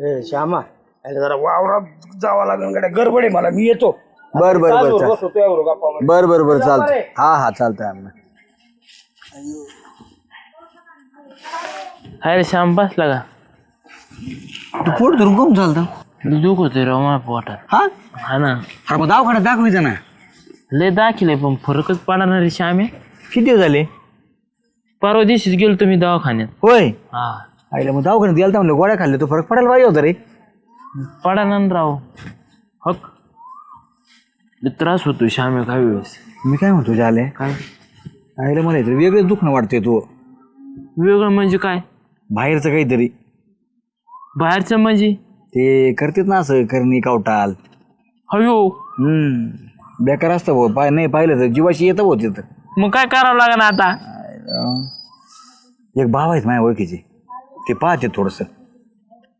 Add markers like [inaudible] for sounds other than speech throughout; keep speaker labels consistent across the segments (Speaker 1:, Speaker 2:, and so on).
Speaker 1: ए श्यामा. याला जरा वावरात जावं लागेल गड्या. गडबड आहे मला. मी येतो.
Speaker 2: बर बर बर
Speaker 1: तासभर
Speaker 2: चाल.
Speaker 1: बसतो तुझ्याबरोबर गप्पा मारत.
Speaker 2: बर बर बर चालतंय. हा हा चालतंय आम्ही.
Speaker 3: अरे श्याम बसला का?
Speaker 2: तू पोट धरून कम चालतं?
Speaker 3: दुख होते राव माझ्या पोटात.
Speaker 2: हा?
Speaker 3: हा ना.
Speaker 2: अरे मग दवाखान्यात दाखवायचं ना
Speaker 3: लय दाखिले पण फरकच पडणार रे श्यामे.
Speaker 2: किती दिवस झाले?
Speaker 3: परवा दिवशीच गेलो तुम्ही दवाखान्यात.
Speaker 2: होय.
Speaker 3: हा.
Speaker 2: आईला मग दवाखान्यात गेला तर म्हणलं गोळ्या खाल्ल्या तो फरक पडायला पाहिजे होता रे.
Speaker 3: पडा राव. हक. लय त्रास होतो श्यामे काही वेळेस.
Speaker 2: मी काय म्हणतो झाले
Speaker 3: काय?
Speaker 2: आईला मला इथं वेगळंच दुखणं वाटते तू.
Speaker 3: वेगळं म्हणजे काय?
Speaker 2: बाहेरचं काहीतरी.
Speaker 3: बाहेरचं म्हणजे?
Speaker 2: ते करतेत ना असं करणी कावटाल.
Speaker 3: हयो
Speaker 2: हम्म. बेकार असतं भाऊ. पाय नाही पाहिलं तर जीवाशी येतं भाऊ तिथं.
Speaker 3: मग काय करावं लागेल आता?
Speaker 2: एक भाव आहेत माझ्या ओळखीचे. ते पाहते थोडस.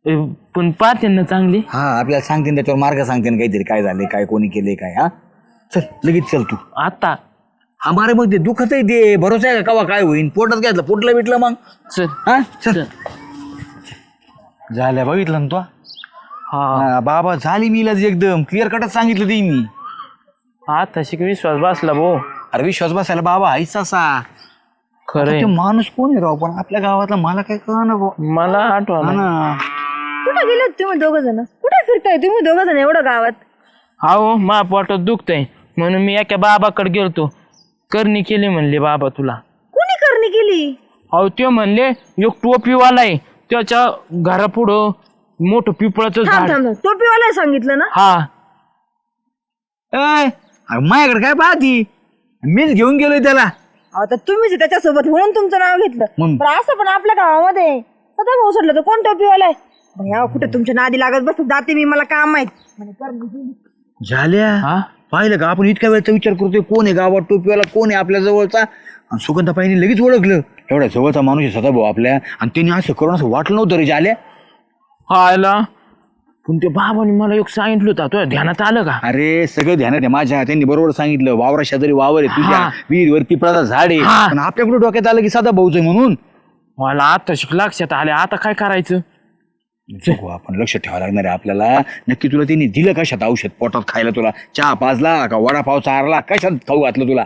Speaker 3: ए, पण पाहते ना चांगली.
Speaker 2: हा आपल्याला सांगते त्याच्यावर मार्ग सांगते ना काहीतरी काय झाले काय कोणी केले काय हा? चल लगेच चल तू.
Speaker 3: आता.
Speaker 2: हा मारे मग ते दुखत आहे ते भरोसा आहे का? कवा काय होईन? पोटात घ्यायचं पोटला बिटलं मग.
Speaker 3: चल.
Speaker 2: हा चल. झाल्या बघितलं ना तो?
Speaker 3: हा.
Speaker 2: हा, बाबा झाली मी इलाज एकदम. क्लिअर कटच सांगितलं ते मी.
Speaker 3: आता शिक विश्वास बसला भो?
Speaker 2: अरे विश्वास बसायला बाबा आईच असा
Speaker 3: खरंय.
Speaker 2: ते माणूस कोण आहे राव? पण आपल्या गावातला मला काय कळना भाऊ.
Speaker 3: मला आठवा
Speaker 2: हा ना.
Speaker 4: कुठे गेले तुम्ही दोघ जण? कुठे फिरताय तुम्ही दोघ जण एवढं गावात?
Speaker 3: अहो मा पोटात दुखतंय. म्हणून मी एका बाबाकडे गेलतो. करणी केली म्हणले बाबा तुला.
Speaker 4: कुणी करणी केली?
Speaker 3: अहो ते म्हणले एक टोपीवाला आहे. त्याच्या घरापुढं मोठं पिपळाचं
Speaker 4: थांब
Speaker 3: झाड.
Speaker 4: थांब थांब. टोपीवाला सांगितलं ना?
Speaker 3: हा.
Speaker 2: ए, अरे माझ्याकडे काय पाहती मीच घेऊन गेलोय त्याला.
Speaker 4: आता तुम्हीच आहे त्याच्यासोबत म्हणून तुमचं नाव घेतलं.
Speaker 2: मग?
Speaker 4: पण असं पण आपल्या गावामध्ये सदा भाऊ सोडलं तर कोण टोपीवाला आहे? भैया कुठे तुमच्या नादी लागत बस जाते मी मला काम माहीत म्हणे करणी केली.
Speaker 2: झाल्या?
Speaker 3: हा?
Speaker 2: पाहिलं का? आपण इतक्या वेळचा विचार करतोय कोण आहे गावात टोपीवाला कोण आहे आपल्या जवळचा? आणि सुगंधाबाईने लगेच ओळखलं. एवढा जवळचा माणूस आहे सदा भाऊ आपल्या. आणि त्यांनी असं करून असं वाटलं नव्हतं रे झाल्या.
Speaker 3: हा आला पण ते बाबाने मला एक सांगितलं होतं तुझ्या ध्यानात आलं का?
Speaker 2: अरे सगळं ध्यानात आहे माझ्या त्यांनी बरोबर सांगितलं. वावरा शेजारी वावर आहे तुझ्या
Speaker 3: हा.
Speaker 2: विहीरवर पिपळाचा झाड आहे.
Speaker 3: हा.
Speaker 2: पण आपल्याकडे डोक्यात आलं की सदा भाऊच आहे म्हणून.
Speaker 3: मला आता शिक लक्षात आले आता काय करायचं?
Speaker 2: बघू आपण लक्ष ठेवावं लागणार आहे आपल्याला. नक्की तुला त्यांनी दिलं कशात औषध? पोटात खायला तुला? चहा पाजला का वडापाव चारला? कशात खाऊ घातलं तुला?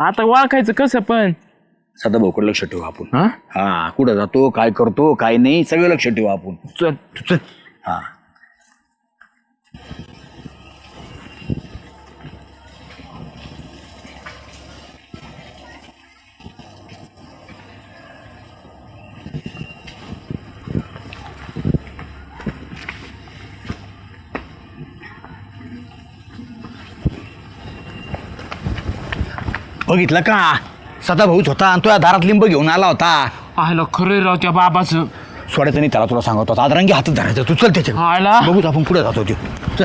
Speaker 3: आता ओळखायचं कसं पण?
Speaker 2: सदा भाऊकडे लक्ष ठेवू आपण.
Speaker 3: हा?
Speaker 2: हा कुठं जातो काय करतो काय नाही सगळं लक्ष ठेवू आपण.
Speaker 3: चल
Speaker 2: चल. हा. बघितलं का? सदा भाऊच होता आणि तुझ्या दारात लिंब घेऊन आला होता.
Speaker 3: आलं खरं राव त्या बाबाचं.
Speaker 2: सोडायचं नाही त्याला तुला सांगत होता. आदरांगी हातात धरायचं. तू चल त्याच्या
Speaker 3: आला
Speaker 2: बघूच आपण पुढे जातो त्यो. चल.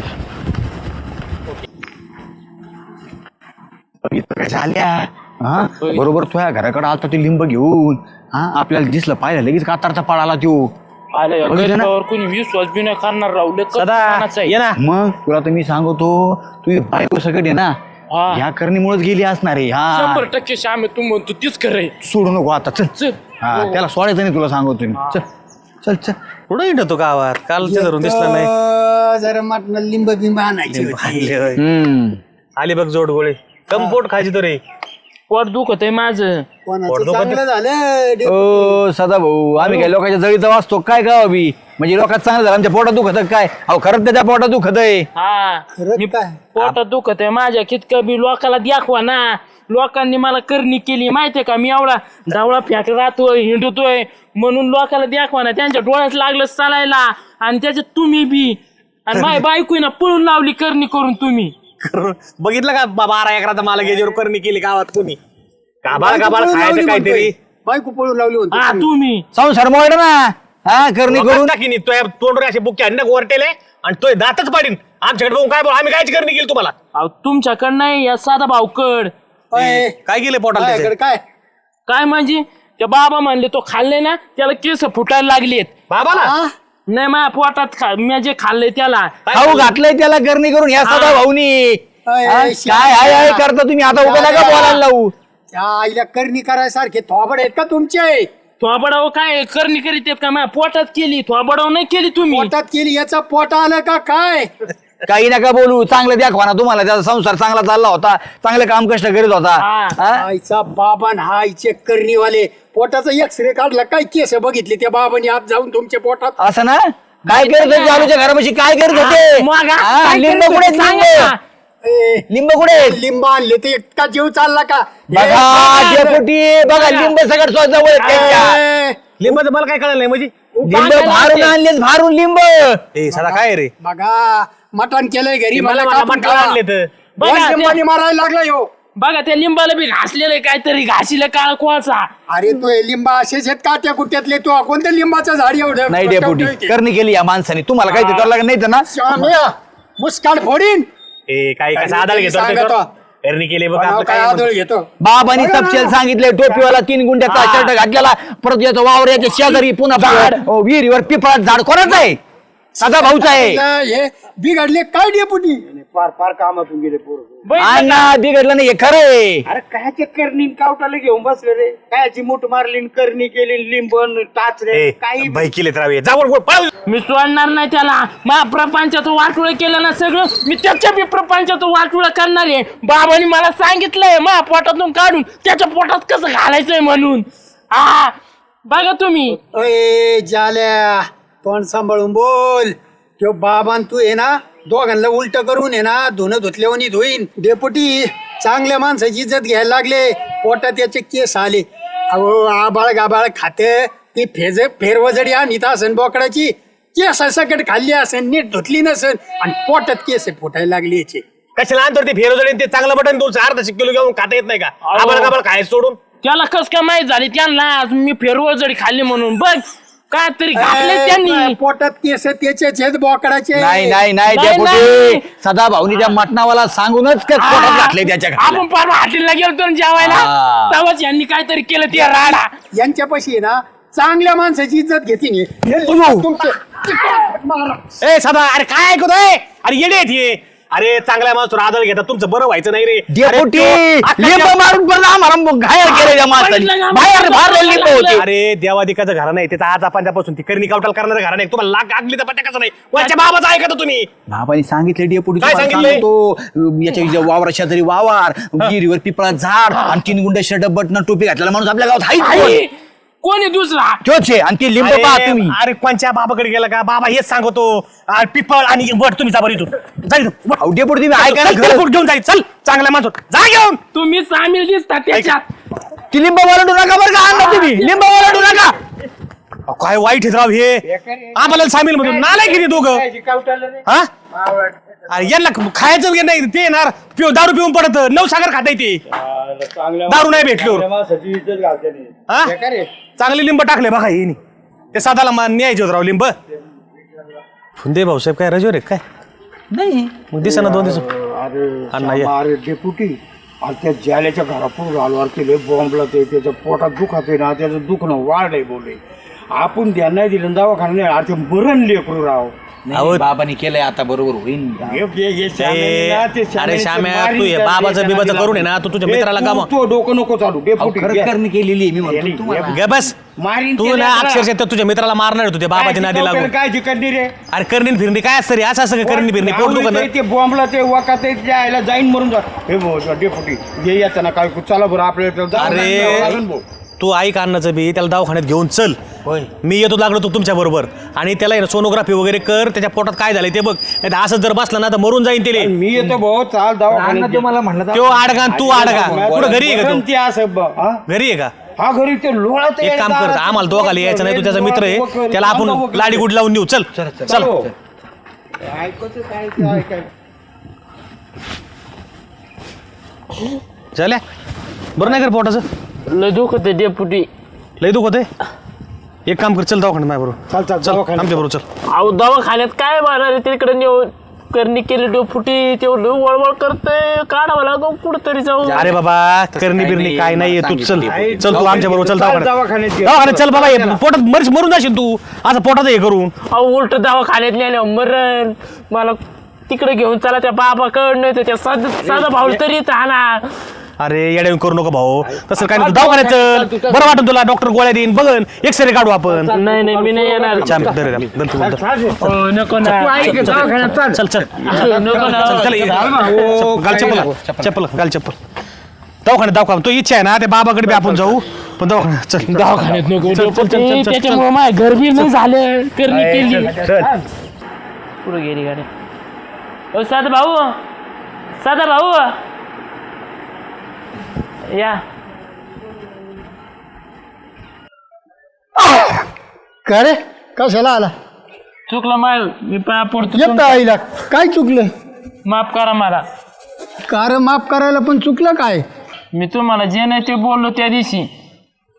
Speaker 2: काय झाल्या? हा? बरोबर तुझ्या घराकडे आलता ते लिंब घेऊन हा? आपल्याला दिसलं पाहिलं लगेच कातारचा पाळ आला त्यो.
Speaker 3: या
Speaker 2: बघितलं ना?
Speaker 3: गरीबावर कोणी विश्वास बी नाही करणार राव. लय कटकपणाचं आहे.
Speaker 1: ये ना.
Speaker 2: मग तुला तर मी सांगतो तुझी बायको सगळं ना.
Speaker 3: हा.
Speaker 2: ह्या करणीमुळेच गेली असणार आहे. हा.
Speaker 3: टक्के श्याम आहे, तू म्हणतो तीच खरंय
Speaker 2: सोडू नको आता चल.
Speaker 3: चल.
Speaker 2: हा त्याला सोडायचं नाही तुला सांगतो मी. चल चल चल.
Speaker 1: कुठं येतो गावात? काल धरून दिसला नाही.
Speaker 5: जरा मटण लिंब बिंब आणायची होती.
Speaker 2: हम्म.
Speaker 1: आली बघ जोड गोळे कंपोट खायची तो रे
Speaker 3: पोट दुखत आहे माझं.
Speaker 5: कोणाचं चांगलं झालं डे-
Speaker 2: ओ सदा भाऊ आम्ही काय लोकांच्या जळीचा वाचतो काय का बी? म्हणजे लोकांत चांगलं झालं आमच्या पोटात दुखत काय? अहो खरंच त्याच्या पोटात दुखत आहे
Speaker 3: हा
Speaker 5: खरंच
Speaker 3: मी
Speaker 5: काय?
Speaker 3: पोटात दुखत आहे माझ्या कितकं बी लोकाला दाखवा ना. लोकांनी मला करणी केली माहितीये का? मी एवढा डावळा फेक राहतोय हिंडतोय. म्हणून लोकाला दाखवा ना त्यांच्या डोळ्यात लागलं चालायला. आणि त्याच्यात तुम्ही बी आणि [laughs] माझ्या बायको ना पळून लावली करणी करून तुम्ही.
Speaker 1: करून बघितलं का बा- बारा एकराचा मला गेजेवर करणी केली गावात कोणी? काबाळ काबाळ खायचं काहीतरी
Speaker 5: म्हणतोय. बायको पळून लावली
Speaker 3: हा तुम्ही.
Speaker 2: संसार मोड ना. हा करणी करून.
Speaker 1: टाकी तो तोंडवर असे बुक्के अन्य गोरटेले आणि तो दातच पाडीन. आमच्याकडे बघून काय बोल आम्ही कायची करणी केली तुम्हाला.
Speaker 3: अहो तुमच्याकडं नाही या साधा भाऊकड
Speaker 5: अय,
Speaker 1: काय केले पोटाला
Speaker 5: काय
Speaker 3: काय? म्हणजे? त्या बाबा म्हणले तो खाल्ले ना त्याला केस फुटायला लागलेत.
Speaker 1: बाबाला?
Speaker 3: नाही माझ्या पोटात खा मी जे खाल्ले त्याला.
Speaker 2: खाऊ घातलंय त्याला करणी करून या सदा भाऊनी. काय हाय हाय करता तुम्ही? आता उभं नका बोलायला लावू.
Speaker 5: त्या आईला करणी करायसारखे थोबड आहेत का तुमचे?
Speaker 3: थोबडाव काय करणी करीत आहेत का? माझ्या पोटात केली थोबडाव नाही केली तुम्ही.
Speaker 5: पोटात केली याचा पोट आलं का काय?
Speaker 2: काही नका बोलू चांगलं दाखवा ना तुम्हाला. त्याचा संसार चांगला चालला होता. चांगले काम कष्ट करीत होता.
Speaker 3: हा.
Speaker 5: आईचा बाबान हा आईचे करणीवाले. पोटाचा एक्सरे काढला काय केस बघितले त्या बाबांनी? आत जाऊन तुमच्या पोटात.
Speaker 2: असं ना? काय करत होते चालूच्या घरापाशी? काय करत होते
Speaker 3: मग हा,
Speaker 2: हा,
Speaker 3: काय
Speaker 2: लिंब कुठे
Speaker 3: होते?
Speaker 2: लिंब
Speaker 3: सांगा ना.
Speaker 5: ए,
Speaker 2: लिंब कुठे?
Speaker 5: लिंब आणले ते. इतका जीव चालला का?
Speaker 2: बघा डेपुटी बघा लिंब सगळं स्वतः जवळ आहेत त्यांच्या.
Speaker 5: ए,
Speaker 1: लिंबाचं मला काय कळलं नाही म्हणजे
Speaker 2: लिंब भारून आणलेच भारून लिंब.
Speaker 1: ए सदा काय रे?
Speaker 5: बघा मटण केलंय घरी
Speaker 1: मला
Speaker 5: मला कापून
Speaker 1: मटण आणले तर
Speaker 3: बघा,
Speaker 5: दोन
Speaker 3: ते-
Speaker 5: लिंबांनी मारायला लागला यो.
Speaker 3: बघा त्या लिंबाला बी घासलेलं आहे काहीतरी घासीला काळ कोळसा
Speaker 5: अरे तो हे लिंबा असेच आहेत का त्या कुट्यातले? तो कोणत्या लिंबाचं झाड एवढं?
Speaker 2: नाही डेपुटी करणी केली या माणसाने. तुम्हाला काही करावं लागत नाही तर ना?
Speaker 5: श्याम्या, मुस्काड फोडीन.
Speaker 1: ए काय कसं आदळ घेतो. तो? करणी केली बघ
Speaker 5: बनाव
Speaker 1: आपलं
Speaker 5: काय
Speaker 1: काय
Speaker 5: आदळ घेतो.
Speaker 2: बाबांनी तपशील सांगितले टोपीवाला तीन गुंड्याचा शर्ट घातलेला परत याचा वावर याच्या शेजारी पुन्हा अ, विहिरीवर पिपळात झाड कोणाचं आहे? सदा भाऊचा आहे.
Speaker 5: हे बिघडले काय डेपुटी फार फार कामातून गेले पोरं.
Speaker 2: अण्णा बिघडलं नाही हे खरं आहे.
Speaker 6: अरे कायचे करणी कावटाला घेऊन बसले रे? कायची मूठ मारली न करणी केली न लिंबन टाचरे
Speaker 1: ए
Speaker 6: काही
Speaker 1: बाई केले तर जा वर वर, पळ.
Speaker 3: मी सोडणार नाही त्याला. मा प्रपंचाचं वाटोळ केलं ना सगळं. मी त्याच्या बी प्रपंचाचं वाटोळ करणार आहे. बाबांनी मला सांगितलंय मा पोटातून काढून. त्याच्या पोटात कसं घालायचंय म्हणून? हा बघा तुम्ही.
Speaker 5: अय जाल्या. तोंड सांभाळून बोल. तो बाबान तू आहे ना दोघांना उलट करून आहे ना धुणं धुतल्यावानी धुईन डेपुटी चांगल्या माणसाची इज्जत घ्यायला लागले. पोटात त्याचे केस आले. अहो आबाळ गाबाळ खाते. ती फेज फेरवजडी आणीत असन बोकडाची. केस सकट खाल्ली असेल नीट धुतली नसेल आणि पोटात केस फुटायला लागली याची.
Speaker 1: कशाला आणतो ते फेरोजडे ते चांगलं बटन दोनशे अर्धा किलो घेऊन खाता येत नाही का? आबाळ काबाळ खायचं सोडून?
Speaker 3: त्याला कस काय माहीत झाली? त्यांना मी फेरवळ जरी खाल्ली म्हणून. बघ काय तरी घातले त्यांनी.
Speaker 5: पोटात केस त्याचे आहेत बोकडाचे.
Speaker 2: नाही नाही नाही
Speaker 3: नाही,
Speaker 2: डेपुटी. सदा भाऊनी त्या मटणावाला सांगूनच त्या पोटात घातले त्याच्या.
Speaker 3: आपण परवा हॉटेलला गेलतो ना जेवायला
Speaker 2: हा.
Speaker 3: तेव्हाच यांनी काहीतरी केलं ते राडा.
Speaker 5: यांच्यापाशी आहे ना चांगल्या माणसाची इज्जत घेते तुमचे
Speaker 1: ए सदा अरे काय ऐकतोय? अरे येडे आहेत हे. अरे चांगल्या माणसावर आदळ घेतात तुमचं बरं व्हायचं नाही रे. अरे
Speaker 2: डेपुटी
Speaker 1: तो- अख्खा
Speaker 2: लिंब
Speaker 1: देव-
Speaker 2: मारून परत आम्हाला घायल केले त्या माणसाने.
Speaker 3: पडलं ना,
Speaker 2: बाहेर बाहेर लिंब होते.
Speaker 1: अरे देवादिकाचं घर नाही त्याचा आज आपण त्यापासून ती करणी कावटाल करणारं घर नाही. तुम्हाला लाग आगली तर कसं नाही. वरच्या बाबाचं ऐकत तुम्ही.
Speaker 2: बाबांनी सांगितले डेपुटी
Speaker 1: काय
Speaker 2: तुम्हाला
Speaker 1: सांगितलंय?
Speaker 2: सांगतो अं, याच्या इथे वावरा शेजारी वावर विहिरीवर पिपळा झाड आणि तीन गुंड शर्ट बटन टोपी घातलेला माणूस आपल्या गावात हाय
Speaker 3: कोणी दुसरा?
Speaker 2: तोच आहे आणि ती लिंब पहा
Speaker 1: अरे
Speaker 2: तुम्ही.
Speaker 1: अरे कोणच्या बाबाकडे गेला का? बाबा हेच सांगतो. अरे पिपळ आणि वट तुम्ही जा बरं इथून. जा इथून. वट.
Speaker 2: अहो, डेपुटी तुम्ही ऐका ना
Speaker 1: चल, घेऊन जाईल चल चांगल्या माणसं. जा घेऊन.
Speaker 3: तुम्ही सामील दिसता त्याच्यात
Speaker 2: ती लिंब वरडू नका बरं का अण्णा तुम्ही. लिंब वरडू नका.
Speaker 1: अहो, काय वाईट आहे राव हे. आम्हाला सामील म्हणून नालाय किती दोघं. हा? अरे यांना खायचं वगैरे नाही ते येणार. पिऊ दारू पिऊन पडत. नऊ सागर खाता येते दारू नाही भेटलो हा? चांगले लिंब टाकले बघा हे ते साधाला मान न्यायचे होत राव लिंब. फुंदे भाऊसाहेब काय रजवर आहे काय?
Speaker 2: नाही.
Speaker 1: मग दिसा ना दोन दिवस.
Speaker 6: अरे
Speaker 1: अण्णा ये.
Speaker 6: अरे डेपुटी त्या जाल्याच्या घरापुढे हलवार केले बॉम्बला ते त्याच्या पोटात दुखात आहे ना त्याचं दुखणं वाढलंय बोले आपण ध्यान नाही दिलं दवाखाना नाही अरे ते मरण लेकरू राव.
Speaker 2: बाबांनी केलंय आता बरोबर होईल
Speaker 6: हे- हे- हे श्यामेने ना, ते
Speaker 1: अरे श्याम्या तू हे बाबाचं बिबाचं. करून आहे ना तू तुझ्या
Speaker 6: हे
Speaker 1: मित्राला
Speaker 6: तू-
Speaker 1: कामा
Speaker 6: तू डोकं नको चालू डेपुटी
Speaker 2: खरंच करणी केलेली आहे, मी म्हणतो तुम्हाला.
Speaker 1: ग बस.
Speaker 6: मारीन
Speaker 1: तू
Speaker 6: ते
Speaker 1: ना. अक्षरशः त्या तुझ्या मित्राला मारणार होतो त्या बाबाच्या नादी
Speaker 6: काय
Speaker 1: लागून.
Speaker 6: काय जिकडली रे
Speaker 1: अरे करणी फिरणी काय असतं रे? असं असं का करणी फिरणी पोट दुखत
Speaker 6: ते- ते बॉम्बला ते वाका ते जायला जाईन मरून जा. हे भाऊ डेपुटी ये येताना काय चला बरं आपल्याला जाऊ
Speaker 1: अरे
Speaker 6: भाऊ.
Speaker 1: तू ऐक अन्नाचं बी त्याला दवाखान्यात घेऊन चल. मी येतो लागलो तू तुमच्या बरोबर. आणि त्याला सोनोग्राफी वगैरे कर त्याच्या पोटात काय झालंय ते बघ. नाही तर असं जर बसलं ना तर मरून जाईन ते
Speaker 6: मी येतो भाऊ चाल
Speaker 2: अण्णा
Speaker 6: दवाखान्यात
Speaker 2: तुम्हाला म्हणलं
Speaker 1: तो आडगा आणि तू आडगा. कुठं घरी आहे का तू? घरी आहे का?
Speaker 6: हा घरी ते लोळत
Speaker 1: एक काम कर आम्हाला दोघाला यायचं नाही तू त्याचा मित्र आहे. त्याला आपण लाडी गुड लावून देऊ. चल चल झाल्या बरं नाही कर पोटाचं?
Speaker 3: लय दुखत डेपुटी
Speaker 1: लय दुखत आहे? एक काम कर चल दवाखान्यात माझ्या बरोबर
Speaker 6: चाल चाल
Speaker 1: चल
Speaker 6: दवाखान्यात.
Speaker 1: आमच्या बरोबर चल.
Speaker 3: अहो दवाखान्यात काय मारणार आहे? तिकडे नेऊन करणी केली डेपुटी तेवढं वळवळ करतंय. काढावं लागो कुठतरी जाऊ.
Speaker 1: अरे बाबा करणी बिरणी काय नाही तू चल. चल तू आमच्या बरोबर चल दवाखान्यात.
Speaker 6: दवाखान्यात घे.
Speaker 1: दवाखान्यात चल बाबा हे पोटात मरीच मरून जाशील तू. असं पोटात हे करून.
Speaker 3: अहो उलट दवाखान्यात नेल्यावर मरण. मला तिकडे घेऊन चला त्या बाबाकडनं तर त्या साधा साधा भाऊ तरी आणा
Speaker 1: अरे येड्या करू नको भाऊ. तसं काय नाही दवाखान्यात चल. बरं वाटून तुला डॉक्टर गोळ्या देईन. बघन एक्सरे काढू आपण.
Speaker 3: नाही नाही मी नाही येणार.
Speaker 1: चल, धर, धर, धर तू, धर.
Speaker 3: हो, नको ना.
Speaker 1: चल चल
Speaker 3: नको ना.
Speaker 1: चल चल ये. चप्पल, घाल चप्पल चप्पल घाल चप्पल. दवाखान्यात दवाखाना तो इच्छा आहे ना ते बाबाकडे बी आपण जाऊ. पण दवाखान्यात चल
Speaker 3: दवाखान्यात नको. त्याच्यामुळे घर बी नाही झालं करणी केली. पुढे गेली गाडी. ओ साधा भाऊ. साधा भाऊ. या.
Speaker 5: का रे? कशाला आला?
Speaker 3: चुकलं माय मी पाया पडतो
Speaker 5: येत आईला. काय चुकलं?
Speaker 3: माफ करा मला.
Speaker 5: कार माफ करायला पण चुकलं काय?
Speaker 3: मी तुम्हाला जे नाही ते बोललो त्या दिवशी.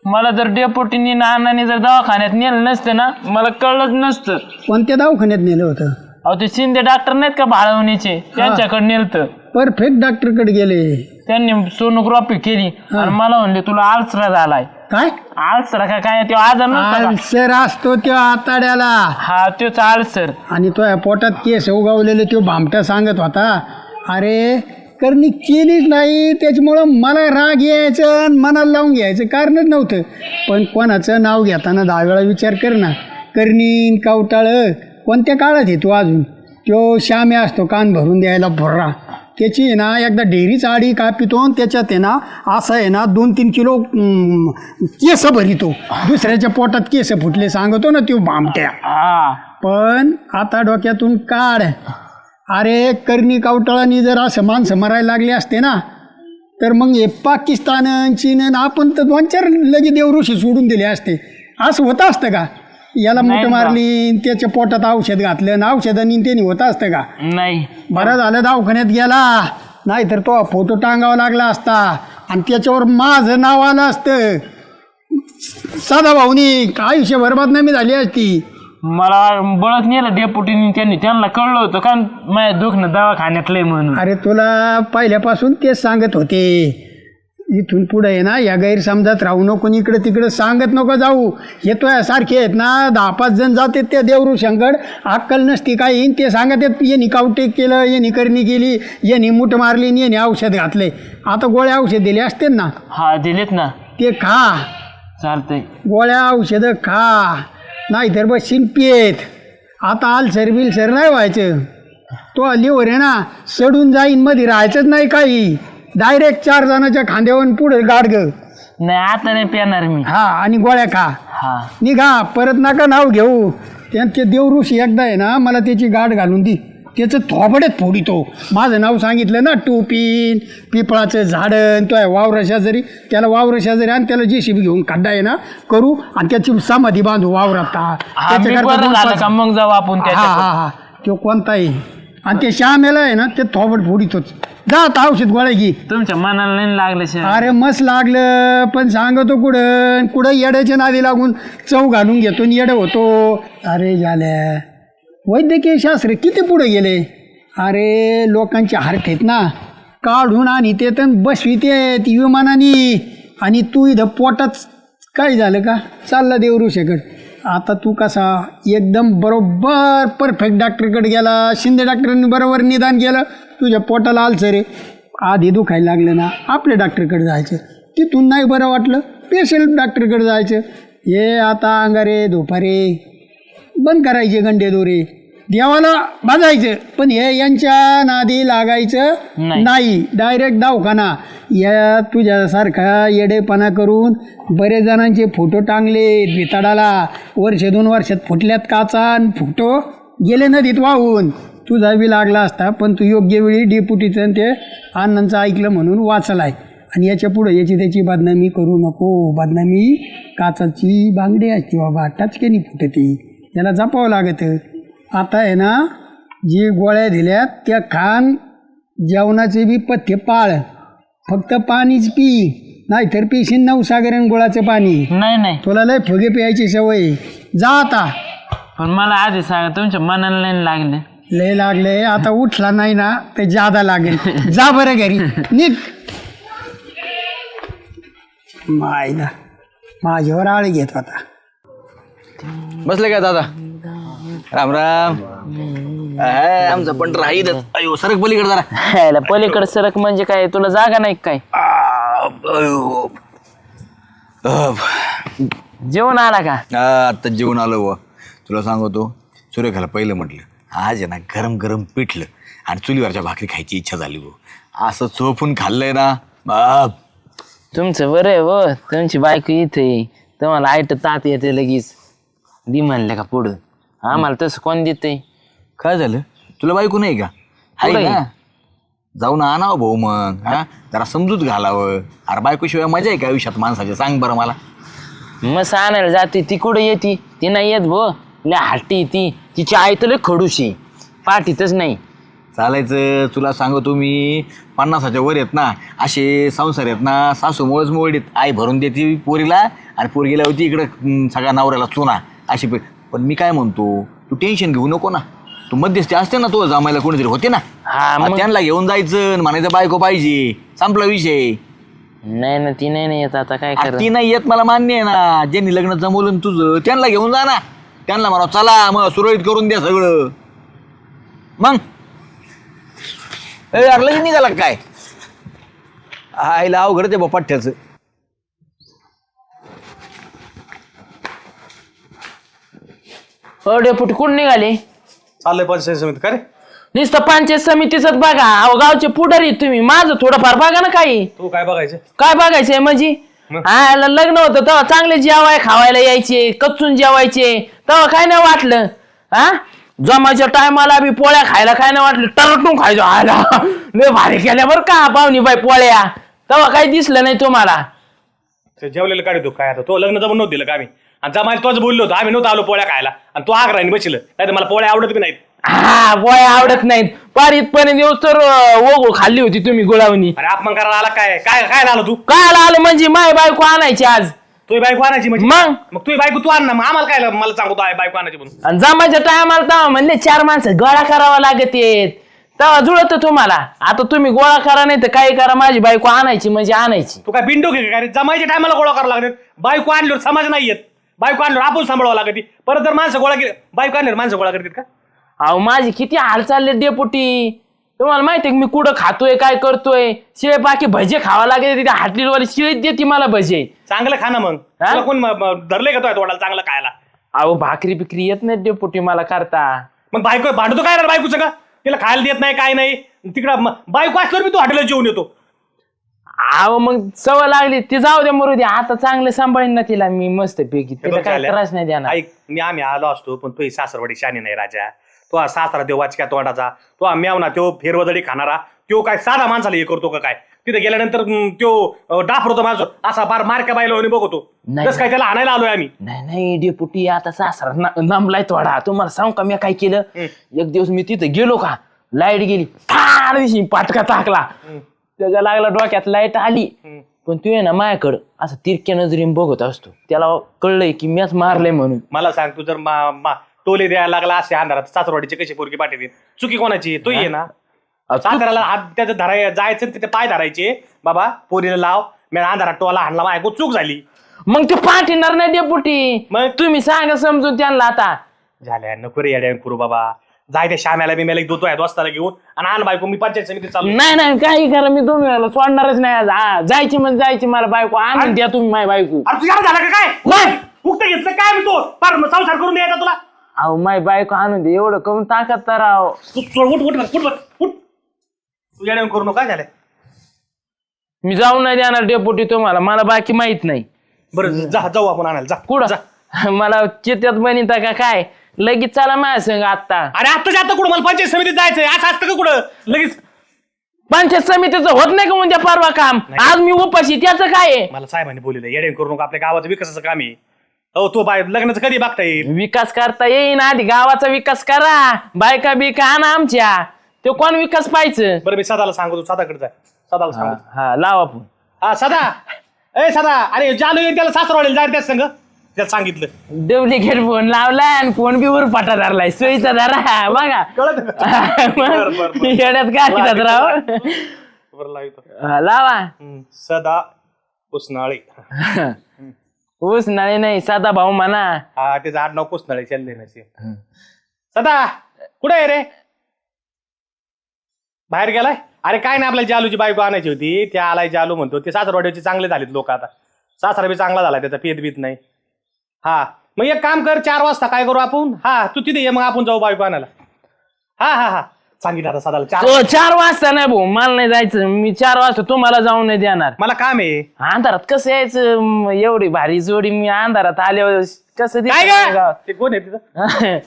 Speaker 3: मला जर डेपोटीनी नानाने जर दवाखान्यात नेलं नसतं ना मला कळलंच नसतं.
Speaker 5: कोणत्या दवाखान्यात नेलं होतं?
Speaker 3: अहो ते शिंदे डॉक्टर नाहीत का बाळवणीचे? त्यांच्याकडे नेलतं.
Speaker 5: परफेक्ट डॉक्टरकडे गेले.
Speaker 3: त्यांनी सोनोग्राफी केली. आणि मला म्हणले तुला आळसरा झालाय.
Speaker 5: काय?
Speaker 3: आळसरा का काय? तो आजार का?
Speaker 5: आलसर असतो त्यो आताड्याला.
Speaker 3: हा तोच आळसर
Speaker 5: आणि तो या पोटात केस उगवलेले तो भामटा सांगत होता. अरे करणी केलीच नाही त्याच्यामुळं मला राग यायचं आणि मनाला लावून घ्यायचं कारणच नव्हतं. पण कोणाचं नाव घेताना दहा वेळा विचार कर ना. करणी कावटाळ कोणत्या काळात आहे तू अजून? तो श्यामे असतो कान भरून द्यायला भुर्रा. त्याची आहे ना एकदा डेअरीच आडी कापितो आणि त्याच्यात आहे ना असं आहे ना दोन तीन किलो अं, केस भरितो. दुसऱ्याच्या पोटात केस फुटले सांगतो ना तो भामट्या.
Speaker 3: हा.
Speaker 5: पण आता डोक्यातून काढ. अरे करणी कावटाळानी जर असं माणसं मरायला लागले असते ना तर मग हे पाकिस्तान चीन आपण तर दोन चार लगे देवऋषी सोडून दिले असते. असं होतं असतं का? याला मुठ. मारली न त्याच्या पोटात औषध घातलं आणि औषधांनी त्याने होतं असतं का?
Speaker 3: नाही.
Speaker 5: बरं झालं दवाखान्यात गेला. नाहीतर तो फोटो टांगावा लागला असता. आणि त्याच्यावर माझं नाव आलं असतं. साधा भाऊनी आयुष्य बरबाद नाही झाली असती.
Speaker 3: मला बळत नेलं डेपुटीनी त्यांनी. त्यांना कळलं होतं का माझ्या दुखणं दवाखान्यातलंय म्हणून.
Speaker 5: अरे तुला पहिल्यापासून तेच सांगत होते. इथून पुढे आहे ना या गैरसमजात राहू नको इकडे तिकडे सांगत नको जाऊ. तो सारखे आहेत ना दहा पाच जण जाते त्या देवरू शंकर अक्कल नसती काय येईन ते सांगत आहेत येणी कावटेक केलं येणी करणी केली येणी मूठ मारली आणि येणी औषध घातले. आता गोळ्या औषध दिले असते ना?
Speaker 3: हा दिलेत ना.
Speaker 5: ते खा.
Speaker 3: चालतंय.
Speaker 5: गोळ्या औषधं खा. नाहीतर बस शिंपेत आता आलसर बिलसर नाही व्हायचं. तो लिव्हर आहे ना सडून जाईन मध्ये राहायचंच नाही काही. डायरेक्ट चार जणाच्या खांद्यावर पुढे गाडग
Speaker 3: नाही आता नाही पेणार मी.
Speaker 5: हा आणि गोळ्या खा.
Speaker 3: हा.
Speaker 5: निघा परत नका नाव घेऊ. त्यांचे देवऋषी एकदा आहे ना मला त्याची गाठ घालून दी. त्याचं थोबडेत फोडितो. माझं नाव सांगितलं ना टोपीन पिपळाचं झाडं तो आहे वावर शेजारी. त्याला वावर शेजारी आणि त्याला जे शिबी घेऊन खड्डा आहे ना करू आणि त्याची समाधी बांधू वावरात.
Speaker 3: हा, मी
Speaker 5: त्याच्याकरता
Speaker 3: बरं
Speaker 5: दोन
Speaker 3: झालं
Speaker 5: पाच-
Speaker 3: का? मग जाऊ आपण
Speaker 5: हा
Speaker 3: त्याच्या
Speaker 5: हा हा. तो कोणताही आणि ते श्यामेला आहे ना ते थोबड फोडितोच जा आता औषध गोळ्या घे.
Speaker 3: तुमच्या मनाला नाही लागलं शे
Speaker 5: अरे मस्त लागलं पण सांगतो कुठं कुठं येड्याच्या नादी लागून चव घालून घेतो आणि येडं होतो. अरे झाल्या. वैद्यकीय शास्त्र किती पुढे गेले? अरे लोकांचे हार्ट आहेत ना. काढून आणि ते तर बसवितेत विमानाने. आणि तू इथं पोटात काय झालं का? चालला देवरू शकत आता तू कसा एकदम बरोबर परफेक्ट डॉक्टरकडे गेला शिंदे डॉक्टरांनी बरोबर निदान केलं तुझ्या पोटाला आलचं रे आधी दुखायला लागलं ना आपल्या डॉक्टरकडे जायचं. तिथून नाही बरं वाटलं पेशंट डॉक्टरकडे जायचं. हे आता अंगारे धोपारे बंद करायचे गंडे दोरे. देवाला बाजायचं पण हे यांच्या नादी लागायचं
Speaker 3: नाही.
Speaker 5: नाही. डायरेक्ट दवाखाना. या तुझ्यासारखा येडेपणा करून बरेच जणांचे फोटो टांगले भिताडाला वर्ष दोन वर्षात फुटल्यात काचा फोटो गेले नदीत वाहून. तुझा बी लागला असता पण तू योग्य वेळी डेपुटीचं ते अण्णांचं ऐकलं म्हणून वाचलाय. आणि याच्या पुढं याची त्याची बदनामी करू नको. बदनामी काचाची बांगडी असते बाबा टचकेनी फुटती. त्याला जपावं लागतं. आता आहे ना जी गोळ्या दिल्यात त्या खान जेवणाचे बी पथ्य पाळ. फक्त पाणीच पी नाहीतर पिशीन नवसागरण गुळाचं पाणी.
Speaker 3: नाही नाही.
Speaker 5: तुला लय फुगे प्यायची सवय. जा आता.
Speaker 3: पण मला आधी सांगा तुमच्या मनाला नाही लागले?
Speaker 5: लय लागले. आता उठला नाही ना ते जादा लागेल. [laughs] जा बरं घरी. निघ. मायला. माझ्यावर आळ घेत होता.
Speaker 2: बसले काय दादा? राम राम. आहे, आमचा पण राहील अयो सरक पलीकडे जरा.
Speaker 3: ह्याला पलीकडे सरक म्हणजे काय? तुला जागा नाही का काय?
Speaker 2: अयो.
Speaker 3: जेवण आला का?
Speaker 2: आ, आत्ता जेवण आलो बुवा तुला सांगतो सुरेखाला पहिलं म्हटलं आज आहे ना गरम गरम पिठलं आणि चुलीवरच्या भाकरी खायची इच्छा झाली भाऊ असं चोपून खाल्लंय ना. बाप.
Speaker 3: तुमचं बरं आहे व. तुमची बायको इथे. तुम्हाला आयट तात येते लगेच. दी म्हणलं का पुढं? आम्हाला तसं कोण देते
Speaker 2: काय झालं? तुला बायको नाही का?
Speaker 3: कुठं आहे?
Speaker 2: ना जाऊन आणावं भाऊ मग हा? जरा समजूत घालावं. अरे बायकोशिवाय मजा आहे का आयुष्यात? माणसाच्या सांग बरं मला.
Speaker 3: मस्त आणायला जाते ती कुठं येते? ती नाही येत भो. लय हट्टी ती. तिची आई तर लय खडूशी पाठीतच नाही.
Speaker 2: चालायचं तुला सांगतो मी पन्नासाच्या वर येत ना असे संसार आहेत ना सासूमुळेच मोडीत आई भरून देते पोरीला आणि पोरगीला होती इकडं हम्म, सगळ्या नवऱ्याला चुना. अशी पे- पण मी काय म्हणतो तू टेन्शन घेऊ नको ना. तू मध्यस्थी असते ना तो जमायला कोणीतरी होते ना.
Speaker 3: हा मग
Speaker 2: त्यांना घेऊन जायचं आणि म्हणायचं बायको पाहिजे. संपला विषय.
Speaker 3: नाही ना ती नाही ना येत आता काय
Speaker 2: अरे
Speaker 3: कर
Speaker 2: ती नाही येत मला मान्य आहे ना. ज्यांनी लग्न जमवलं ना तुझं त्यांना घेऊन जा ना. त्यांना म्हणा चला मग सुरळीत करून द्या सगळं. मग? ए यार लगेच निघाला का काय? आईला अवघड ते पठ्ठ्याचं.
Speaker 3: हो डेपुटी कुठं निघाले?
Speaker 1: चाललंय पंचायत समिती. का रे?
Speaker 3: नुसतं पंचायत समितीच बघा. अहो गावचे पुढारी तुम्ही. माझं थोडंफार बघा ना काही.
Speaker 1: तू काय बघायचं?
Speaker 3: काय बघायचंय म्हणजे? हा ल- लग्न होतं तेव्हा चांगले जेवाय खावायला यायचे कच्चून जेवायचे. तेव्हा काय नाही वाटलं? हा? जमाच्या टायमाला बी पोळ्या खायला काय नाही वाटलं? टरटून खायचो. आला लय भारी केल्या बरं का पाहुणी बाई पोळ्या. तेव्हा काही दिसलं नाही तुम्हाला.
Speaker 1: ते जेवलेलं काढ तू. काय आता? तो लग्न जमून नव्हतं दिलं का आम्ही? आणि जमायला तोच बोललो होतो. आम्ही नव्हतं आलो पोळ्या खायला. आणि तो आग्राने बसलं नाही तर मला पोळ्या आवडत बी नाहीत.
Speaker 3: हा पोळ्या आवडत नाहीत. पार इथपर्यंत दिवस तर ओगो खाल्ली होती तुम्ही गुळावणी.
Speaker 1: अरे अपमान करायला आला काय? काय काय आला तू?
Speaker 3: काय आलं म्हणजे माय बायको आणायची आज.
Speaker 1: तुझी बायको आणायची म्हणजे?
Speaker 3: मग?
Speaker 1: मग तुझी बायको तू आण ना. मग आम्हाला काय मला सांगतो आहे बायको आणायची म्हणून.
Speaker 3: आणि जमाच्या टायमाला तेव्हा म्हणले चार माणसं गोळा करावा लागत येत तेव्हा जुळत तुम्हाला. आता तुम्ही गोळा करा नाही तर काही करा. माझी बायको आणायची म्हणजे आणायची.
Speaker 1: तू काय बिंडो घे काय रे? जमायच्या टायमाला गोळा करावं लागत बायको आणल्यावर समाज नाही येत. बायको आणल्यावर आपण सांभाळावं लागत परत जर माणसं गोळा केली बायको आणल्यावर माणसं गोळा करतात का?
Speaker 3: अहो माझी किती हाल चालले डेपुटी. तुम्हाला माहिती आहे का मी कुठं खातोय काय करतोय? शिळे बाकी भजे खावा लागेल तिथे हाटलीवाली शिळीच देते मला भजे.
Speaker 1: चांगलं खा ना मग.
Speaker 3: हा?
Speaker 1: तुला कोण म- म- धरलंय का तो तोडाला चांगलं खायला?
Speaker 3: अहो भाकरी बिकरी येत नाही डेपुटी मला करता.
Speaker 1: मग बायको भांडतो काय रे बायकोचं का? तिला खायला देत नाही काय नाही. तिकडं म- बायको असल्यावर मी तू हॉटेलला जेवून येतो.
Speaker 3: अहो मग सवय लागली. ती जाऊ द्या मरू आता चांगलं सांभाळीन ना तिला मी मस्त पैकी.
Speaker 1: हे
Speaker 3: तिला
Speaker 1: बघ
Speaker 3: काय. त्रास नाही देणार.
Speaker 1: ऐक मी आम्ही आलो असतो पण तो ही सासरवाडी शानी नाही राजा. तो हा सासरा देव वाचक्या तोंडाचा. तो हा मेवना तो फेरवदळी खाणारा. तो काय साधा माणसाला हे करतो का काय? तिथे गेल्यानंतर हम्म, त्यो डाफरतो माणूस असा बार मारक्या बायला आणि बघतो.
Speaker 3: नाही.
Speaker 1: तसं काय त्याला आणायला आलोय आम्ही?
Speaker 3: नाही नाही डेपुटी आता सासरा ना- नांबलाय थोडा. तुम्हाला सांगू का मी काय केलं? एक दिवस मी तिथे गेलो का? लाइट गेली. फार दिवशी पाटका टाकला. त्याच्या लागला डोक्यात लाइट आली. पण तू आहे ना माझ्याकडं. असं तिरक्या नजरीने बघत असतो. त्याला कळलंय की मीच मारलंय म्हणून.
Speaker 1: मला सांग तू जर मा- मा- टोले द्यायला लागला असे अंधारात सासरवाडीचे कशी पोरगी पाठवते? चुकी कोणाची? तो ये ना. सासऱ्याला हात त्याचं धराय जायचं तिथे पाय धरायचे. बाबा पोरीला लाव. मी अंधारात टोला हाणला माझ्या चूक झाली.
Speaker 3: मग ते पाठीणार नाही डेपुटी
Speaker 1: मग?
Speaker 3: तुम्ही सांगा समजून त्यांना आता.
Speaker 1: झाल्या नको रे येड्या करू बाबा. जाय त्या श्याम्याला मी मला दोतो आहे दोस्ताला घेऊन. आणि आण बायको मी पंचायत समितीत चालू
Speaker 3: नाही नाही काही करा मी तुम्ही याला सोडणारच नाही आज. हा, जायची म्हणजे जायची मला बायको आणून द्या तुम्ही माझी बायको.
Speaker 1: अरे तुझ्या झालं का काय. उगत घेतलं काय मी तो? फार संसार करून द्यायचा तुला.
Speaker 3: अहो माझी बायको आणून दे एवढं करून ताकद तर राव.
Speaker 1: तू उठ उठ उठ उठ उठ. तू येड्या करू नको काय झालं.
Speaker 3: मी जाऊ नाही देणार डेपुटी तुम्हाला. मला बाकी माहीत नाही.
Speaker 1: बरं जा जाऊ आपण आणायला जा
Speaker 3: कुठं? मला चित्यात बनिता का काय? लगेच चला माझ्या संग आता
Speaker 1: अरे आता आता कुठं? मला पंचायत समितीत जायचंय. असं असतं का कुठं? लगेच
Speaker 3: पंचायत समितीचं होत नाही का म्हणजे परवा काम? आज मी उपाशी त्याचं काय आहे?
Speaker 1: मला साहेबांनी बोललेलं येडे करू नको आपल्या गावाचं विकासाचं काम आहे. अहो तो बाय लग्नाचं कधी बघता येईल?
Speaker 3: विकास करता येईन आधी गावाचा विकास करा. बायका बिका आणा आमच्या. ते कोण विकास पाहिजे
Speaker 1: बरं मी सदाला सांगतो सदाकडे जाय सदाला सांगतो.
Speaker 3: हा लावा आपण
Speaker 1: हा सदा. ए सदा. अरे जालू येईन त्याला सासरवाडीला जायला त्याच संग. त्याला सांगितलं.
Speaker 3: डुप्लिकेट फोन लावलाय आणि फोन बी वर पाटा धरलाय. सोयीचा धरा बघा. [laughs] मग येड्यात काय राव?
Speaker 1: बरं लावतो
Speaker 3: हा, लावा.
Speaker 1: हम्म, सदा पुसनाळे
Speaker 3: ऊस नाही नाही साधा भाऊ म्हणा.
Speaker 1: हा त्याचं आडनाव पुसनाळे चालले नसे सदा कुठे आहे रे? बाहेर गेलाय? अरे काय नाही आपल्याला जालूची बायको आणायची होती. त्या आलाय जालू म्हणतो. ते सासरवाड्याचे चांगले झालेत लोक आता. सासरा बी चांगला झाला त्याचा पेत बीत नाही. हा. मग एक काम कर चार वाजता काय करू आपण? हा तू तिथे ये मग आपण जाऊ बायको आणायला हा हा हा. सांगितलं आता सदाला चार
Speaker 3: तो चार वाजता नाही भाऊ मला नाही जायचं. मी चार वाजता तुम्हाला जाऊन नाही देणार.
Speaker 1: मला काम आहे.
Speaker 3: अंधारात कसं यायचं? म, एवढी भारी जोडी मी अंधारात आल्यावर कसं
Speaker 1: काय ग? ते कोण आहे तिथं? [laughs]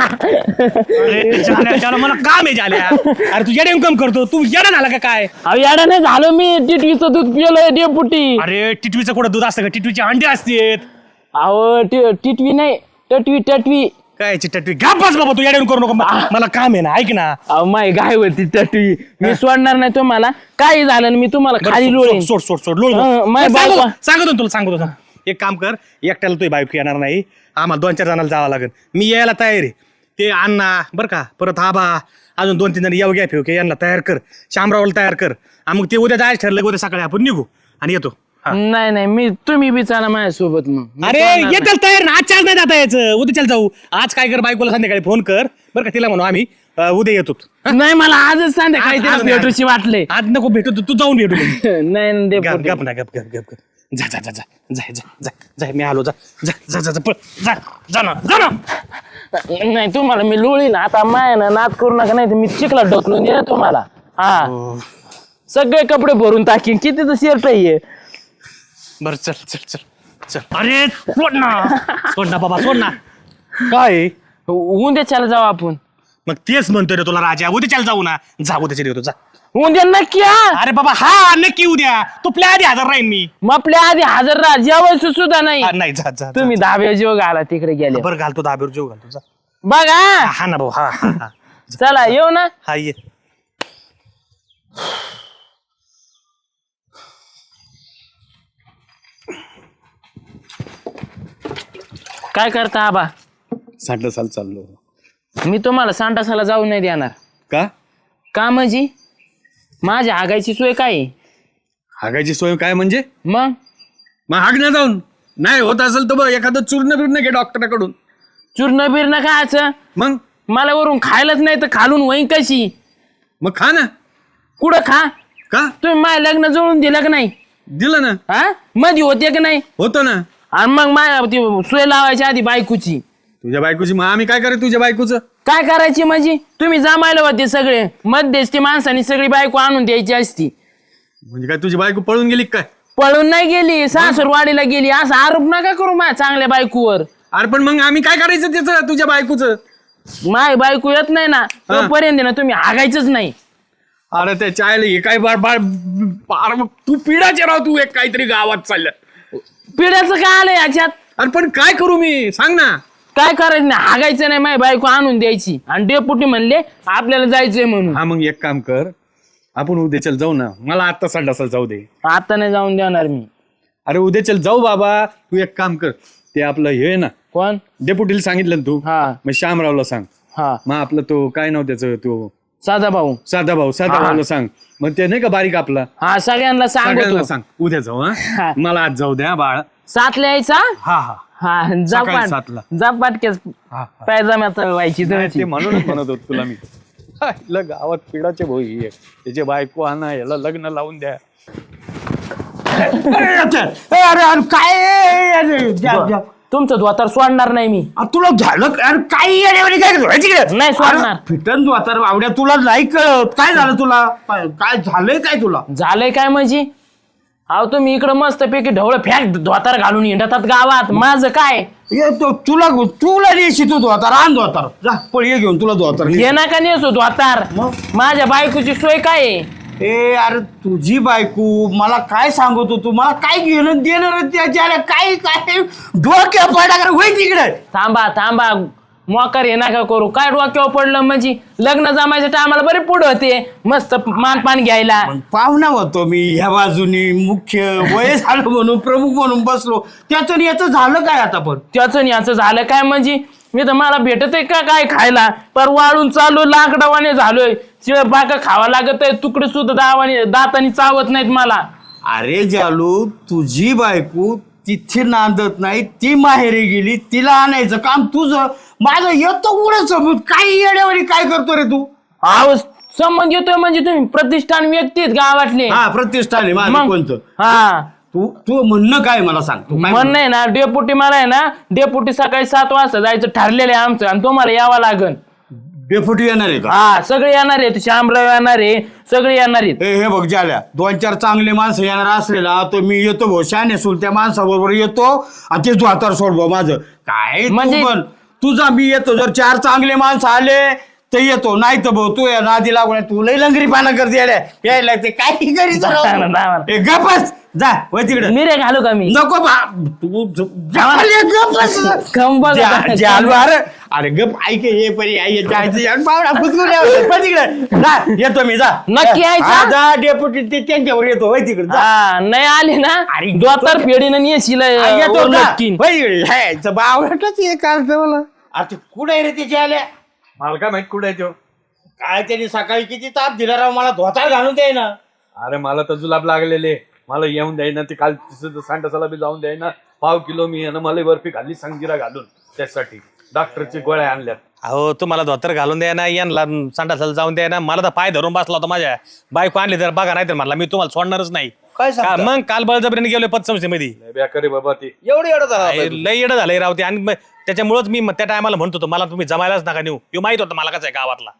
Speaker 1: अरे झाल्या, झाल्या, मला काम आहे झाल्या अरे तू येडे कम करतो. तू येडा झाला का काय?
Speaker 3: अहो याडा नाही झालं मी. टिटवीचं दूध पिलंय डेपुटी
Speaker 1: अरे टिटवीचं कुठं दूध असतं का? टिटवीची अंडी असतात.
Speaker 3: अहो टिटवी नाही. टटवी टटवी.
Speaker 1: काय टिटवी? गापास बाबा तू येडे करू नको. म- मला काम आहे ना ऐक ना.
Speaker 3: अहो माय गाय होती टटवी. मी सोडणार नाही तुम्हाला. काही झालं ना मी तुम्हाला खाली लोळीन.
Speaker 1: सोड सोड सोड लोळ
Speaker 3: हं,
Speaker 1: सांगतो
Speaker 3: बायको-
Speaker 1: सांगतो ना तुला सांगतो. एक काम कर एकट्याला तुझी बायको येणार नाही. आम्हाला दोन चार जणांना जावं लागेल. मी यायला तयार आहे. ते अण्णा बरं का परत आबा अजून दोन तीन जण येऊ घ्या फेवके यांना तयार कर. शामरावला तयार कर. आणि मग ते उद्या जायचं ठरलं की उद्या सकाळी आपण निघू आणि येतो.
Speaker 3: नाही नाही मी तुम्ही बी चला माझ्यासोबत मग.
Speaker 1: अरे. येतील तयार ना. आज नाही जाता यायचं. उद्या चल जाऊ. आज काय कर बायकोला संध्याकाळी फोन कर. बरं का तिला म्हणू आम्ही. अं, उद्या येतो.
Speaker 3: नाही मला आजच संध्याकाळी
Speaker 1: आज-
Speaker 3: तिला
Speaker 1: आज नाही.
Speaker 3: भेटूशी वाटले
Speaker 1: आज नको भेटू तू- तू जाऊन भेटू. मग. [laughs]
Speaker 3: नाही
Speaker 1: गप ना गप गप गप गप. जा जा जा जा. जा जा जा जा मी आलो जा. जा जा जा जा पळ. जा जा ना जा ना.
Speaker 3: नाही तुम्हाला मी लोळी ना. आता माय ना नाद करू नका नाही तर मी चिखला ढकलून दे तुम्हाला. हा. सगळे कपडे भरून टाकीन. किती तर शर्ट आहे
Speaker 1: बर चल चल चल चल. अरे सोड ना. [laughs] सोड ना बाबा सोड ना. काय?
Speaker 3: उद्याच्याला जाऊ आपण.
Speaker 1: मग तेच म्हणतोय रे तुला राजा. उद्याच्याला जाऊ ना. जा उद्याच्या येतो जा.
Speaker 3: उद्या नक्की हा?
Speaker 1: अरे बाबा हा नक्की उद्या. तू प्लॅ आधी हजर राहीन मी.
Speaker 3: मग आपल्या आधी हजर राहा. जेवायचं सुद्धा नाही.
Speaker 1: हा, नाही जा जा, जा
Speaker 3: तुम्ही दहाव्या जेव घाला तिकडे गेले.
Speaker 1: बरं घालतो दाबेवर जेव घालतो. जा.
Speaker 3: बघा.
Speaker 1: हा ना भाऊ हा हा हा.
Speaker 3: चला येऊ ना.
Speaker 1: हा ये.
Speaker 3: काय करता आबा?
Speaker 7: साल चाललो.
Speaker 3: मी तुम्हाला सांडासाला जाऊ नाही देणार.
Speaker 7: का?
Speaker 3: का म्हणजे? माझ्या हागायची सोय काय आहे?
Speaker 7: हागायची सोय काय म्हणजे?
Speaker 3: मग?
Speaker 7: मग हाग ना जाऊन. नाही होत असेल तर बघ एखादं चूर्ण बिर्ण घे डॉक्टराकडून.
Speaker 3: चूर्ण बिर्ण खायचं?
Speaker 7: मग?
Speaker 3: मला वरून खायलाच नाही तर खालून वही कशी?
Speaker 7: मग खा ना.
Speaker 3: कुठं खा?
Speaker 7: का?
Speaker 3: तुम्ही माझ्या लग्न जुळून दिलं का नाही?
Speaker 7: दिलं ना.
Speaker 3: हा? मध्ये होते का नाही?
Speaker 7: होतं ना.
Speaker 3: आणि मग माझ्या ती सोय लावायची आधी बायकोची.
Speaker 7: तुझ्या बायकोची मग आम्ही काय करायचं तुझ्या बायकोचं?
Speaker 3: काय करायची म्हणजे? तुम्ही जमायला होते सगळे. मध्यस्थी माणसाने सगळी बायको आणून द्यायची असती.
Speaker 7: म्हणजे काय तुझी बायको पळून गेली का काय?
Speaker 3: पळून नाही गेली सासरवाडीला गेली असा आरोप नका करू माझ्या चांगल्या बायकोवर.
Speaker 7: अरे पण मग आम्ही काय करायचं त्याचं तुझ्या बायकोचं?
Speaker 3: माय बायको येत नाही ना तोपर्यंत ना तुम्ही हागायचंच नाही.
Speaker 7: अरे ते चायला हे काय बाळ- मग तू पिढाचे राव तू एक काहीतरी गावात चाललं.
Speaker 3: पिढ्याचं काय आलं याच्यात?
Speaker 7: अरे पण काय करू मी? सांग ना.
Speaker 3: काय करायचं नाही? हागायचं नाही माझी बायको आणून द्यायची. आणि डेपुटी म्हणले आपल्याला जायचंय म्हणून.
Speaker 7: हा मग एक काम कर. आपण उद्या चल जाऊ ना. मला आत्ता संडासाला जाऊ दे.
Speaker 3: आता नाही जाऊन देणार मी.
Speaker 7: अरे उद्या चल जाऊ बाबा. तू एक काम कर. ते आपलं हे आहे ना.
Speaker 3: कोण?
Speaker 7: डेपुटीला सांगितलं ना तू.
Speaker 3: हा.
Speaker 7: मग श्यामरावला सांग.
Speaker 3: हा.
Speaker 7: मग आपलं तो काय नाव त्याचं तो?
Speaker 3: साधा भाऊ
Speaker 7: साधा भाऊ साधा
Speaker 3: हा.
Speaker 7: भाऊला सांग मग ते नाही का बारीक आपला
Speaker 3: हा सगळ्यांना
Speaker 7: सगळ्यांना
Speaker 3: सांगतो
Speaker 7: सांग उद्या जाऊ हा
Speaker 3: हा.
Speaker 7: मला आज जाऊ द्या बाळ
Speaker 3: सातला यायचा
Speaker 7: हा हा
Speaker 3: हा
Speaker 7: सकाळी
Speaker 3: जापाट
Speaker 7: सातला.
Speaker 3: जापाटकेच
Speaker 7: हा, हा.
Speaker 3: पायजाम्यात व्हायची
Speaker 7: नाही,
Speaker 3: तुमची
Speaker 7: ते म्हणूनच म्हणत होत तुला मी इला गावात पिढाचे भाऊ ही आहे. त्याचे बायको आणा याला लग्न लावून द्या
Speaker 6: अरे अरे काय अरे जा.
Speaker 3: तुमचं धोतर सोडणार नाही मी
Speaker 6: तुला झालं का? अरे काय का?
Speaker 3: नाही सोडणार.
Speaker 6: अरे फिटन तू आता आवड्या तुला नाही कळत काय झालं तुला काय काय झालंय काय तुला
Speaker 3: झालंय काय म्हणजे अहो तुम्ही इकडं मस्त पैकी ढवळ फॅक धोतर घालून हिंडतात गावात माझं काय
Speaker 6: ये तो तुला तुला नेशी तू धोतार आण धोतार जा पळ ये घेऊन तुला धोतार ने.
Speaker 3: हे नका नेसू धोतार
Speaker 6: मग?
Speaker 3: माझ्या बायकोची सोय काय आहे
Speaker 6: ए अरे तुझी बायको मला काय सांगतो तू मला काय घेणं देणार त्याच्या काय काय? डोक्या पडा कर होय तिकडे.
Speaker 3: थांबा थांबा. मोकार हे नका करू. काय डोक्यावर पडलं म्हणजे? लग्न जमायच्या टायमाला बरे पुढे होते. मस्त मानपान घ्यायला.
Speaker 6: पाहुणा होतो मी ह्या बाजूनी मुख्य वय झालं म्हणून प्रमुख म्हणून बसलो. त्यातून याचं झालं काय आता पण?
Speaker 3: त्याचं याचं झालं काय म्हणजे? मी तर मला भेटत आहे का काय खायला? पर वाळून चालू लाकडावाने झालोय. शिळ बाका खावा लागत आहे तुकडे सुद्धा दावाने दातानी चावत नाहीत मला.
Speaker 6: अरे जालू तुझी बायको तिथे नांदत नाही ती माहेरी गेली तिला आणायचं काम तुझं. माझं येतो कुठे सबूत काय येड्यावानी काय करतो रे तू?
Speaker 3: अहो संबंध येतोय म्हणजे तुम्ही प्रतिष्ठान व्यक्ती आहेत गावातले.
Speaker 6: हा प्रतिष्ठान आहे माझं
Speaker 3: मग?
Speaker 6: कोणतं?
Speaker 3: हा.
Speaker 6: तू तू म्हणणं काय मला सांग. तू काय
Speaker 3: म्हण नाही ना डेपुटी मला आहे ना डेपुटी सकाळी सात वाजता जायचं ठरलेलं आहे आमचं आणि तुम्हाला यावं लागन.
Speaker 6: डेप्युटी येणार आहे का?
Speaker 3: हा सगळे येणार आहेत श्यामराव येणार आहे सगळे येणार आहेत.
Speaker 6: हे हे बघ झाल्या दोन चार चांगले माणसं येणार असलेला तो मी येतो भाऊ शाने त्या माणसाबरोबर येतो आणि ते तू हातावर सोड भाऊ माझं. काय तू
Speaker 3: म्हणजे-
Speaker 6: पण तुझा मी येतो जर चार चांगले माणसं आले तर येतो नाही तर भाऊ तू या नादी लागून आहे. तू लई लंगरी पाना करते. यायला लागते. काही करीत गप्पच जा वय तिकडे.
Speaker 3: मिरे घालू का मी?
Speaker 6: नको बा. तू.
Speaker 3: खंबा का?
Speaker 6: जालू, अरे. अरे गप ऐक ये परी आई [laughs] फुसकून यावं. तिकडे. जा येतो मी जा.
Speaker 3: नक्की यायचं?
Speaker 6: हा, जा डेप्युटी ते त्यांच्यावर येतो. वय तिकडे जा.
Speaker 3: हा नाही आले ना?
Speaker 6: अरे,
Speaker 3: दोतार फेडीनं येशील
Speaker 6: हा, येतो वय तिकडे. हे, बावळाटच हे काढतं मला. अरे ते कुठे आहे रे त्याचे आल्या?
Speaker 7: मला काय माहीत कुठे आहे तो.
Speaker 6: काय त्यांनी सकाळी किती ताप दिला राव? मला धोतार घालून दे ना.
Speaker 7: अरे मला तर जुलाब लागलेले. मला येऊन द्यायना ते काल तिथं सांडसाला बी जाऊन द्यायना. पाव किलो मी आहे ना मला बर्फी खाल्ली संगीरा घालून. त्यासाठी. डॉक्टरची गोळ्या आणल्यात.
Speaker 1: अहो तुम्हाला धोतर घालून द्या ना यांना संडासाला जाऊन द्या ना मला तर पाय धरून बसला होता माझ्या. बायको आणली तर बघा नाही तर म्हणला मी तुम्हाला सोडणारच नाही.
Speaker 6: काय
Speaker 1: का- मग काल बळजबरीने गेलोय पतसंस्थेमध्ये.
Speaker 7: लय बेकारी बाबा ती.
Speaker 2: एवढं
Speaker 1: अय, लय येडं झालंय राव ते. आणि मग त्याच्यामुळेच मी त्या टायमाला म्हणत होतो मला तुम्ही जमायलाच नका नेऊ. ह्यो माहीत होतं मला कसं आहे गावातला.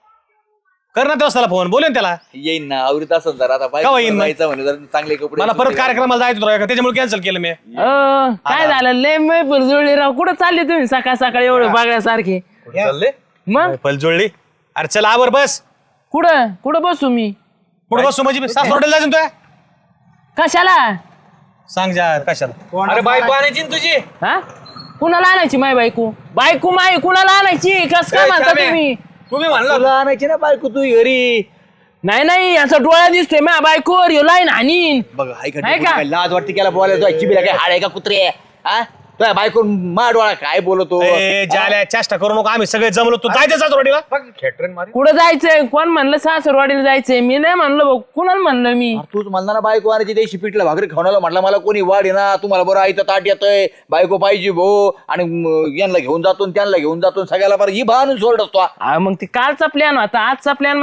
Speaker 1: कर ना त्याला फोन बोलेन त्याला.
Speaker 2: येईन ना आवरीत असं जरा आता
Speaker 1: केव्हा येईन मग?
Speaker 2: जायचं म्हणे जरा चांगले कपडे
Speaker 1: मला परत कार्यक्रमाला जायचं होतं त्याच्यामुळे कॅन्सल केलं मी.
Speaker 3: अं, काय झालं? लय मैफल जुळली राव कुठं चालले तुम्ही सकाळ सकाळी एवढं बघण्यासारखे
Speaker 7: चालले?
Speaker 3: मग?
Speaker 1: फल जुळली अरे चल आवर बस.
Speaker 3: कुठं? कुठं बसू मी?
Speaker 1: पुढे बसू म्हणजे? सासवडीला जायचं ना तुया
Speaker 3: कशाला?
Speaker 1: सांग जा कशाला?
Speaker 7: अरे बायको आणायची? ना तुझी.
Speaker 3: हा? कुणाला आणायची माय बायको? बायको माय कुणाला आणायची? कस काय
Speaker 7: ए,
Speaker 3: म्हणता. तुम्ही?
Speaker 7: तुम्ही म्हणला
Speaker 2: तुला आणायची ना बायको तू घरी?
Speaker 3: नाही नाही याचा डोळा दिसतोय माझ्या बायकोवर यो लाईन हानीन
Speaker 2: बघ हाय का
Speaker 3: आहे का?
Speaker 2: काय लाज वाटते केला बोलायचं? चिबीला काय हाड आहे का कुत्रे? हा तुझ्या बायको मा डोळा काय बोलतो?
Speaker 1: ए जाल्या चेष्टा करू नको आम्ही सगळे जमलो. तू जायचं
Speaker 7: खेटरेन मारी
Speaker 3: कुठं जायचंय? कोण म्हणलं सासरवाडीला जायचंय? मी नाही म्हणलं भाऊ. कुणाला म्हणलं मी?
Speaker 2: तूच म्हणला ना बायको आणायची देशी पिठला भाकरी खावण्याला म्हटलं मला कोणी वाढ ना तुम्हाला बरं आईचं ताट येतंय. बायको पाहिजे भो आणि म, यांना घेऊन जातो आणि त्यांना घेऊन जातो. आणि सगळ्याला बरं ही भानून सोडत असतो.
Speaker 3: हा, मग ते कालचा प्लॅन होता. आजचा प्लॅन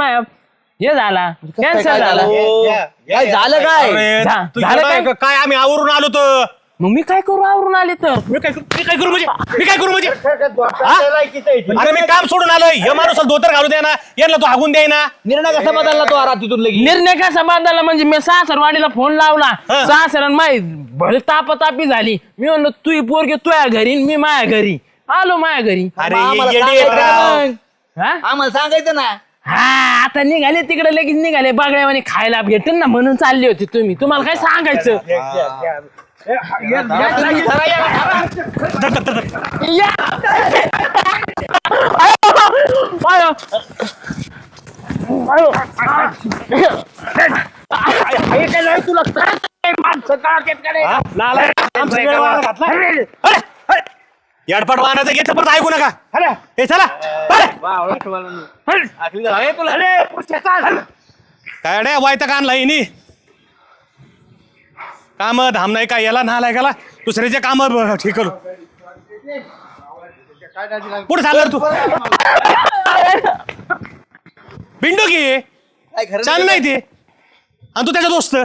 Speaker 3: हे झाला.
Speaker 2: काय
Speaker 3: कॅन्सल
Speaker 2: झालं?
Speaker 3: झाला?
Speaker 2: काय झालं काय?
Speaker 1: अरे,
Speaker 3: झा-
Speaker 1: तू
Speaker 3: झालं काय?
Speaker 1: का? काय आम्ही आवरून आलो तर?
Speaker 3: मग मी काय करू आवरून आले तर?
Speaker 1: मी काय करू मी काय करू म्हणजे? मी काय करू म्हणजे? अरे मी काम सोडून आलोय. हे माणूस धोतर घालू द्या ना यांना तू हागून द्याय ना
Speaker 2: निर्णय कसा बदलला तो रात्रीतून लगेच?
Speaker 3: निर्णय कसा बांधायला म्हणजे मी सासरवाडीला फोन लावला. सासर माही भले तापातापी झाली. मी म्हणलो तू पोरगे तुझ्या घरी मी माझ्या घरी. आलो माझ्या घरी.
Speaker 1: अरे
Speaker 2: आम्हाला सांगायचं ना.
Speaker 3: हा आता निघाले तिकडे लगेच निघाले. बागड्यावानी खायला भेटेल ना म्हणून चालले होते तुम्ही. तुम्हाला काय सांगायचं?
Speaker 1: येडपाट वाहनाचं घेतलं परत ऐकू नका. हे चला. काय रे वायता आणला हिनी. काम धाम नाही काय याला नालाय काला दुसऱ्याचे काम ठीक करू. पुढे चालणार तू? बिंडो की?
Speaker 2: काय खरं
Speaker 1: चांग नाही ते. आणि तू त्याचा दोस्त?